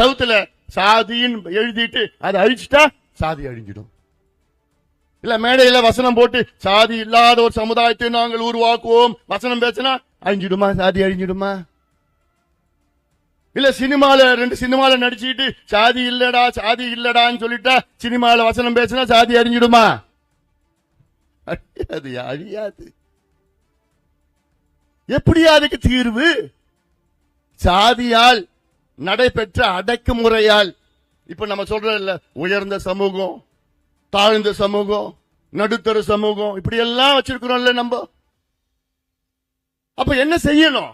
சவுத்துல சாதின்னு எழுதிட்டு அதை அழிச்சிட்டா சாதி அழிஞ்சிடும். இல்ல மேடையில வசனம் போட்டு சாதி இல்லாத ஒரு சமுதாயத்தை நாங்கள் உருவாக்குவோம். வசனம் பேசினா அழிஞ்சிடுமா? சாதி அழிஞ்சிடுமா? இல்ல சினிமால ரெண்டு சினிமால நடிச்சுட்டு சாதி இல்லடா சாதி இல்லடான்னு சொல்லிட்டா சினிமால வசனம் பேசினா சாதி அறிஞ்சிடுமா அழியாது அழியாது. எப்படியா அதுக்கு தீர்வு? சாதியால் நடைபெற்ற அடக்குமுறையால் இப்ப நம்ம சொல்றோம் உயர்ந்த சமூகம் தாழ்ந்த சமூகம் நடுத்தர சமூகம் இப்படி எல்லாம் வச்சிருக்கிறோம்ல நம்ம. அப்ப என்ன செய்யணும்?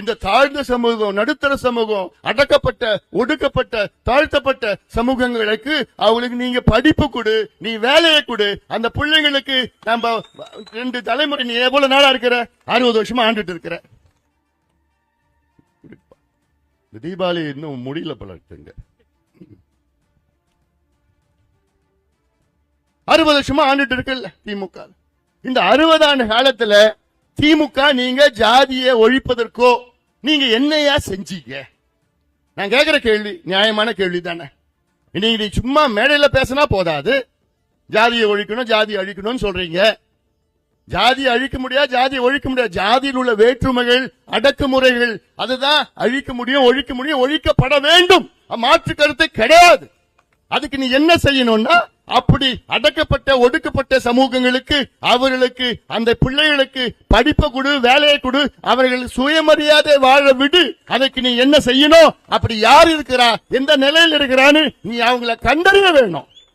இந்த தாழ்ந்த சமூகம் நடுத்தர சமூகம் அடக்கப்பட்ட ஒடுக்கப்பட்ட தாழ்த்தப்பட்ட சமூகங்களுக்கு அவங்களுக்கு நீங்க படிப்பு கொடு நீ வேலையை கொடு. அந்த பிள்ளைங்களுக்கு நம்ம ரெண்டு தலைமுறை நீ எவ்வளவு நாளா இருக்கிற? அறுபது வருஷமா ஆண்டுட்டு இருக்கிற. இந்த தீபாவளி இன்னும் முடியல பலத்துங்க அறுபது வருஷமா ஆண்டுட்டு இருக்குல்ல திமுக. இந்த அறுபது ஆண்டு காலத்துல திமுக நீங்க ஜாதியை ஒழிப்பதற்கோ நீங்க என்னையா செஞ்சீங்க? நான் கேட்கிற கேள்வி நியாயமான கேள்வி தானே. நீங்க சும்மா மேடையில பேசினா போதாது. ஜாதியை ஒழிக்கணும் ஜாதி அழிக்கணும்னு சொல்றீங்க. ஜாதி அழிக்க முடியாது ஜாதி ஒழிக்க முடியாது. ஜாதியில் உள்ள வேற்றுமைகள் அடக்குமுறைகள் அதுதான் அழிக்க முடியும் ஒழிக்க முடியும் ஒழிக்கப்பட வேண்டும். மாற்று கருத்து கிடையாது. அதுக்கு நீ என்ன செய்யணும்னா அப்படி அடக்கப்பட்ட ஒடுக்கப்பட்ட சமூகங்களுக்கு அவர்களுக்கு அந்த பிள்ளைகளுக்கு படிப்பை கொடு வேலையை கொடு அவர்கள் சுயமரியாதை வாழ விடு. அதுக்கு நீ என்ன செய்யணும்? அப்படி யார் இருக்கிறா? எந்த நிலையில் இருக்கிறான்னு நீ அவங்கள கண்டறிய வேணும்.